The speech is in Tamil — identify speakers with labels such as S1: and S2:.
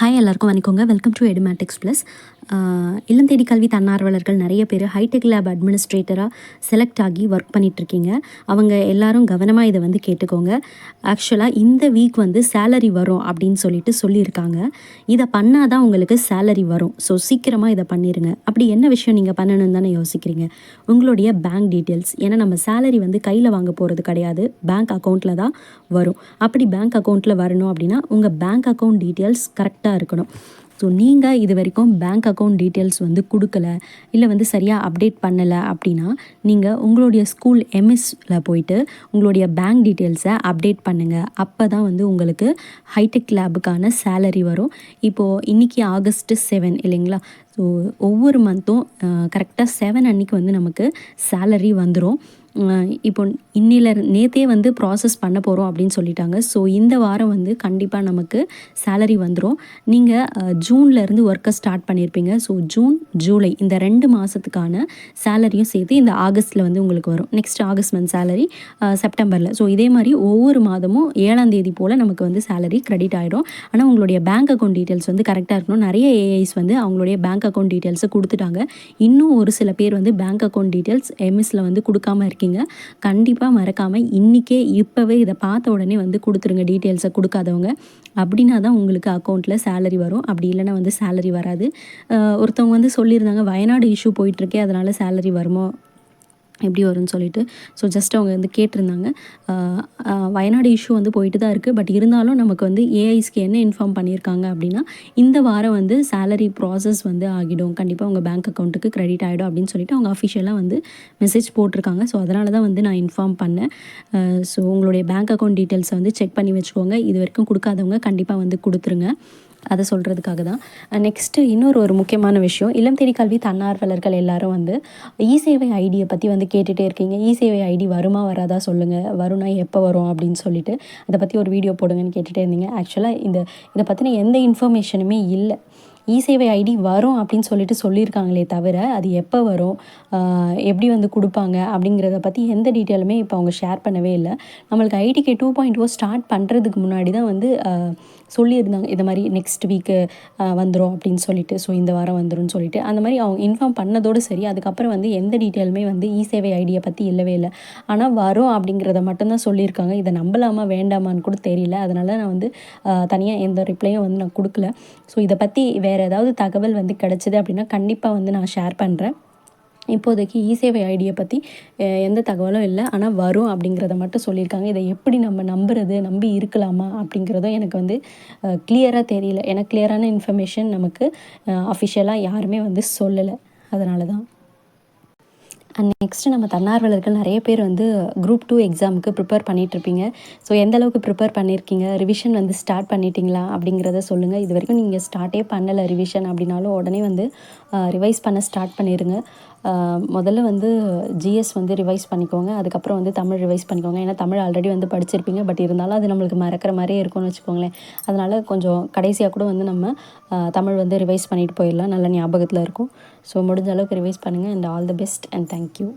S1: ஹாய் எல்லாருக்கும் வணக்கங்க. வெல்கம் டு எடுமேட்டிக்ஸ் ப்ளஸ் இல்லம் தேடி கல்வி தன்னார்வலர்கள் நிறைய பேர் ஹைடெக் லேப் அட்மினிஸ்ட்ரேட்டராக செலக்ட் ஆகி ஒர்க் பண்ணிகிட்ருக்கீங்க அவங்க எல்லாரும் கவனமாக இதை வந்து கேட்டுக்கோங்க. ஆக்சுவலாக இந்த வீக் வந்து சேலரி வரும் அப்படின்னு சொல்லிட்டு சொல்லியிருக்காங்க. இதை பண்ணால் தான் உங்களுக்கு சேலரி வரும். ஸோ சீக்கிரமாக இதை பண்ணிடுங்க அப்படி என்ன விஷயம் நீங்கள் பண்ணணும்னு தானே யோசிக்கிறீங்க? உங்களுடைய பேங்க் டீட்டெயில்ஸ் ஏன்னா நம்ம சேலரி வந்து கையில் வாங்க போகிறது கிடையாது. பேங்க் அக்கௌண்ட்டில் தான் வரும். அப்படி பேங்க் அக்கௌண்ட்டில் வரணும் அப்படின்னா உங்கள் பேங்க் அக்கௌண்ட் டீட்டெயில்ஸ் கரெக்டாக இருக்கணும். ஸோ நீங்கள் இது வரைக்கும் பேங்க் அக்கௌண்ட் டீட்டெயில்ஸ் வந்து கொடுக்கல இல்லை வந்து சரியாக அப்டேட் பண்ணலை அப்படின்னா நீங்கள் உங்களுடைய ஸ்கூல் எம்எஸ்ல போயிட்டு உங்களுடைய பேங்க் டீட்டெயில்ஸை அப்டேட் பண்ணுங்கள் அப்போ தான் வந்து உங்களுக்கு ஹைடெக் லேபுக்கான சேலரி வரும். இப்போது இன்றைக்கி ஆகஸ்ட்டு செவன் இல்லைங்களா? ஸோ ஒவ்வொரு மந்த்தும் கரெக்டாக செவன் அன்றைக்கி வந்து நமக்கு சேலரி வந்துடும் இப்போ இன்னில நேற்றே வந்து ப்ராசஸ் பண்ண போகிறோம் அப்படின்னு சொல்லிட்டாங்க. ஸோ இந்த வாரம் வந்து கண்டிப்பாக நமக்கு சேலரி வந்துடும் நீங்கள் ஜூன்லேருந்து ஒர்க்கை ஸ்டார்ட் பண்ணியிருப்பீங்க ஸோ ஜூன் ஜூலை இந்த ரெண்டு மாதத்துக்கான சேலரியும் சேர்த்து இந்த ஆகஸ்ட்டில் வந்து உங்களுக்கு வரும். நெக்ஸ்ட் ஆகஸ்ட் மந்த் சேலரி செப்டம்பரில். ஸோ இதே மாதிரி ஒவ்வொரு மாதமும் ஏழாம் தேதி போல் நமக்கு வந்து சேலரி க்ரெடிட் ஆகிடும் ஆனால் உங்களுடைய பேங்க் அக்கௌண்ட் டீட்டெயில்ஸ் வந்து கரெக்டாக இருக்கணும். நிறைய ஏஐஸ் வந்து அவங்களுடைய பேங்க் அக்கௌண்ட் டீட்டெயில்ஸை கொடுத்துட்டாங்க. இன்னும் ஒரு சில பேர் வந்து பேங்க் அக்கௌண்ட் டீட்டெயில்ஸ் எம்எஸில் வந்து கொடுக்காம இருக்கீங்க. இருக்கீங்க கண்டிப்பாக மறக்காமல் இன்றைக்கே இப்போவே இதை பார்த்த உடனே வந்து கொடுத்துருங்க. டீட்டெயில்ஸை கொடுக்காதவங்க. அப்படின்னா தான் உங்களுக்கு அக்கௌண்ட்டில் சேலரி வரும். அப்படி இல்லைன்னா வந்து சேலரி வராது. ஒருத்தவங்க வந்து சொல்லியிருந்தாங்க வயநாடு இஷ்யூ போயிட்டுருக்கே அதனால் சேலரி வருமோ? எப்படி வரும்னு சொல்லிட்டு. ஸோ ஜஸ்ட் அவங்க வந்து கேட்டிருந்தாங்க. வயநாடு இஷ்யூ வந்து போயிட்டு தான் இருக்குது பட் இருந்தாலும் நமக்கு வந்து ஏஐஸ்க்கு என்ன இன்ஃபார்ம் பண்ணியிருக்காங்க அப்படின்னா இந்த வாரம் வந்து சேலரி ப்ராசஸ் வந்து ஆகிடும். கண்டிப்பாக உங்கள் பேங்க் அக்கௌண்ட்டுக்கு க்ரெடிட் ஆகிடும் அப்படின்னு சொல்லிட்டு அவங்க அஃபிஷியலாக வந்து மெசேஜ் போட்டிருக்காங்க. ஸோ அதனால தான் வந்து நான் இன்ஃபார்ம் பண்ணேன். ஸோ உங்களுடைய பேங்க் அக்கௌண்ட் டீட்டெயில்ஸை வந்து செக் பண்ணி வச்சுக்கோங்க. இது வரைக்கும் கொடுக்காதவங்க கண்டிப்பாக வந்து கொடுத்துருங்க. அதை சொல்கிறதுக்காக தான். நெக்ஸ்ட்டு இன்னொரு ஒரு முக்கியமான விஷயம் இளம் தேடி கல்வி தன்னார்வலர்கள் எல்லாரும் வந்து இ சேவை ஐடியை பற்றி வந்து கேட்டுகிட்டே இருக்கீங்க. இ சேவை ஐடி வருமா வராதா சொல்லுங்கள் வரும்னா எப்போ வரும் அப்படின்னு சொல்லிட்டு அதை பற்றி ஒரு வீடியோ போடுங்கன்னு கேட்டுகிட்டே இருந்தீங்க. ஆக்சுவலாக இந்த இதை பற்றின எந்த இன்ஃபர்மேஷனுமே இல்லை. இ சேவை ஐடி வரும் அப்படின்னு சொல்லிட்டு சொல்லியிருக்காங்களே தவிர அது எப்போ வரும் எப்படி வந்து கொடுப்பாங்க அப்படிங்கிறத பற்றி எந்த டீட்டெயிலுமே இப்போ அவங்க ஷேர் பண்ணவே இல்லை. நம்மளுக்கு ITK two point O start பண்ணுறதுக்கு முன்னாடி தான் வந்து சொல்லியிருந்தாங்க இந்த மாதிரி நெக்ஸ்ட் வீக்கு வந்துடும் அப்படின்னு சொல்லிட்டு. ஸோ இந்த வாரம் வந்துடும் சொல்லிட்டு. அந்த மாதிரி அவங்க இன்ஃபார்ம் பண்ணதோடு சரி அதுக்கப்புறம் வந்து எந்த டீட்டெயிலுமே வந்து இ சேவை ஐடியை பற்றி இல்லவே இல்லை. ஆனால் வரும் அப்படிங்கிறத மட்டும்தான் சொல்லியிருக்காங்க. இதை நம்பலாமா வேண்டாமான்னு கூட தெரியல. அதனால் நான் வந்து தனியாக எந்த ரிப்ளையும் வந்து நான் கொடுக்கல. ஸோ இதை பற்றி வே வேறு ஏதாவது தகவல் வந்து கிடச்சிது அப்படின்னா கண்டிப்பாக வந்து நான் ஷேர் பண்ணுறேன் இப்போதைக்கு இ சேவை ஐடியை பற்றி எந்த தகவலும் இல்லை. ஆனால் வரும் அப்படிங்கிறத மட்டும் சொல்லியிருக்காங்க. இதை எப்படி நம்ம நம்புறது நம்பி இருக்கலாமா அப்படிங்கிறதும் எனக்கு வந்து கிளியராக தெரியல. ஏன்னா கிளியரான இன்ஃபர்மேஷன் நமக்கு அஃபிஷியலாக யாருமே வந்து சொல்லலை. அதனால தான் அண்ட் நெக்ஸ்ட்டு நம்ம தன்னார்வலர்கள் நிறைய பேர் வந்து குரூப் டூ எக்ஸாமுக்கு ப்ரிப்பேர் பண்ணிகிட்ருப்பீங்க ஸோ எந்த அளவுக்கு ப்ரிப்பேர் பண்ணியிருக்கீங்க ரிவிஷன் வந்து ஸ்டார்ட் பண்ணிட்டீங்களா? அப்படிங்கிறத சொல்லுங்கள் இது வரைக்கும் நீங்கள் ஸ்டார்ட்டே பண்ணலை ரிவிஷன் அப்படின்னாலும் உடனே வந்து ரிவைஸ் பண்ண ஸ்டார்ட் பண்ணிடுங்க முதல்ல வந்து ஜிஎஸ் வந்து ரிவைஸ் பண்ணிக்கோங்க. அதுக்கப்புறம் வந்து தமிழ் ரிவைஸ் பண்ணிக்கோங்க. ஏன்னா தமிழ் ஆல்ரெடி வந்து படிச்சிருப்பீங்க. பட் இருந்தாலும் அது நம்மளுக்கு மறக்கிற மாதிரியே இருக்கும்னு வச்சுக்கோங்களேன். அதனால் கொஞ்சம் கடைசியாக கூட வந்து நம்ம தமிழ் வந்து ரிவைஸ் பண்ணிட்டு போயிடலாம். நல்ல ஞாபகத்தில் இருக்கும். ஸோ முடிஞ்ச அளவுக்கு ரிவைஸ் பண்ணுங்கள் and all the best and thank you